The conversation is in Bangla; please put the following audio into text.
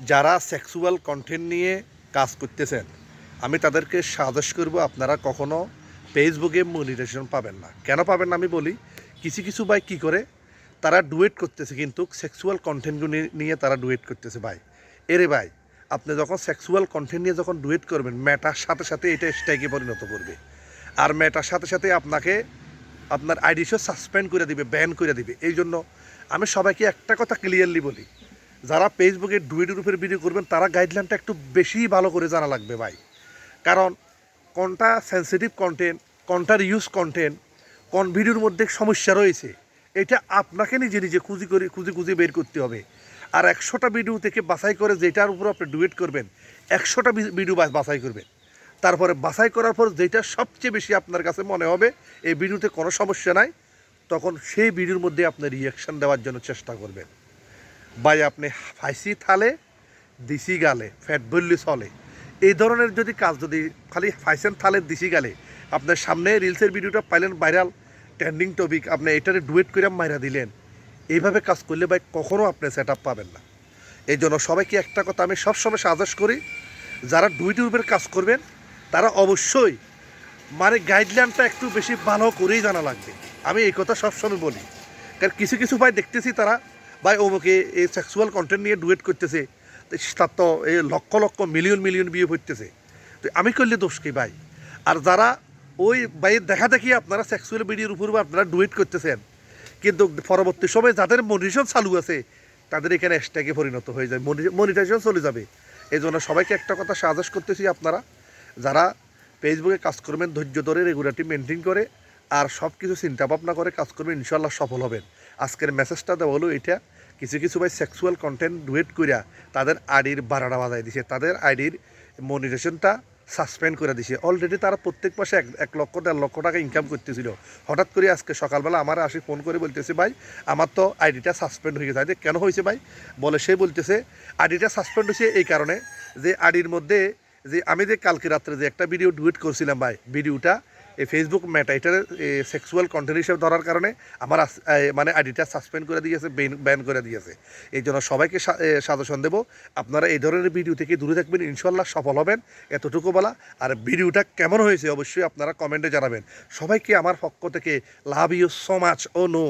যারা সেক্সুয়াল কন্টেন্ট নিয়ে কাজ করতেছেন, আমি তাদেরকে সাজেস্ট করব আপনারা কখনো ফেসবুকে মনিটাইজেশন পাবেন না। কেন পাবেন না আমি বলি, কিছু কিছু ভাই কী করে, তারা ডুয়েট করতেছে কিন্তু সেক্সুয়াল কন্টেন্টগুলো নিয়ে তারা ডুয়েট করতেছে ভাই। এরে ভাই, আপনি যখন সেক্সুয়াল কন্টেন্ট নিয়ে যখন ডুয়েট করবেন, ম্যাটার সাথে সাথে এটা স্ট্রাইকে পরিণত করবে। আর ম্যাটার সাথে সাথে আপনাকে আপনার আইডিসও সাসপেন্ড করে দিবে ব্যান করে দিবে। এই জন্য আমি সবাইকে একটা কথা ক্লিয়ারলি বলি যারা ফেসবুকে ডুয়েটের উপরে ভিডিও করবেন, তারা গাইডলাইনটা একটু বেশি ভালো করে জানা লাগবে ভাই। কারণ কোনটা সেন্সিটিভ কন্টেন্ট কোনটার ইউজ কন্টেন্ট কোন ভিডিওর মধ্যে সমস্যা রয়েছে, এটা আপনাকে নিজে নিজে খুঁজি করে, খুঁজে খুঁজে বের করতে হবে। আর একশোটা ভিডিও থেকে বাছাই করে যেটার উপর আপনি ডুয়েট করবেন, একশোটা ভিডিও বাছাই করবেন। তারপরে বাছাই করার পর যেটা সবচেয়ে বেশি আপনার কাছে মনে হবে, এই ভিডিওতে কোনো সমস্যা নাই, তখন সেই ভিডিওর মধ্যে আপনি রিয়াকশান দেওয়ার জন্য চেষ্টা করবেন। ভাই, আপনি ফাইসি থালে, দিশি গালে, ফ্যাট বললি চলে। এই ধরনের যদি কাজ যদি খালি ফাইসেন থালে, দিশি গালে, আপনার সামনে রিলসের ভিডিওটা পাইলেন ভাইরাল ট্রেন্ডিং টপিক আপনি এটারে ডুয়েট করে মাইরা দিলেন। এইভাবে কাজ করলে ভাই কখনও আপনি সেট আপ পাবেন না। এই জন্য সবাইকে একটা কথা আমি সবসময় সাজেস্ট করি, যারা উপরে কাজ করবেন, তারা অবশ্যই মানে গাইডলাইনটা একটু বেশি ভালো করেই জানা লাগবে। আমি এই কথা সবসময় বলি। কারণ কিছু কিছু ভাই দেখতেছি তারা ভাই অমুকে এই সেক্সুয়াল কন্টেন্ট নিয়ে ডুয়েট করতেছে। তার তো এই লক্ষ লক্ষ মিলিয়ন মিলিয়ন বিয়ে হইতেছে। তো আমি করলে দোষ কি ভাই? আর যারা ওই বাইয়ের দেখা দেখি আপনারা সেক্সুয়াল ভিডিওর উপর আপনারা ডুয়েট করতেছেন। কিন্তু পরবর্তী সময়ে যাদের মনিটেশন চালু আছে, তাদের এখানে হ্যাশট্যাগে পরিণত হয়ে যায় মনিটাইজেশন চলে যাবে। এই জন্য সবাইকে একটা কথা সাজেস্ট করতেছি আপনারা, যারা ফেসবুকে কাজ করবেন, ধৈর্য ধরে রেগুলারটি মেনটেন করে, আর সব কিছু চিন্তা ভাবনা করে কাজ করবেন ইনশাল্লাহ সফল হবেন। আজকের মেসেজটা দেওয়া হলো এটা, কিছু কিছু ভাই সেক্সুয়াল কন্টেন্ট ডুয়েট করিয়া তাদের আইডির বারাটা বাজায় দিছে, তাদের আইডির মনিটেশনটা সাসপেন্ড করে দিছে। অলরেডি তারা প্রত্যেক মাসে এক এক লক্ষ, দেড় লক্ষ টাকা ইনকাম করতেছিল। হঠাৎ করে আজকে সকালবেলা আমার আসি ফোন করে বলতেছে, ভাই, আমার তো আইডিটা সাসপেন্ড হয়ে গেছে। কেন হয়েছে ভাই? বলে, সে বলতেছে, আইডিটা সাসপেন্ড হয়েছে এই কারণে যে আইডির মধ্যে যে আমি যে কালকে রাত্রে যে একটা ভিডিও ডুয়েট করছিলাম ভাই ভিডিওটা এই ফেসবুক মেটা এটার সেক্সুয়াল কন্টেন্ট হিসেবে ধরার কারণে আমার মানে আইডিটা সাসপেন্ড করে দিয়েছে ব্যান করে দিয়েছে। এই জন্য সবাইকে সাজেশন দেবো, আপনারা এই ধরনের ভিডিও থেকে দূরে থাকবেন ইনশাল্লাহ সফল হবেন, এতটুকু বলা। আর ভিডিওটা কেমন হয়েছে অবশ্যই আপনারা কমেন্টে জানাবেন। সবাইকে আমার পক্ষ থেকে love you so much oh no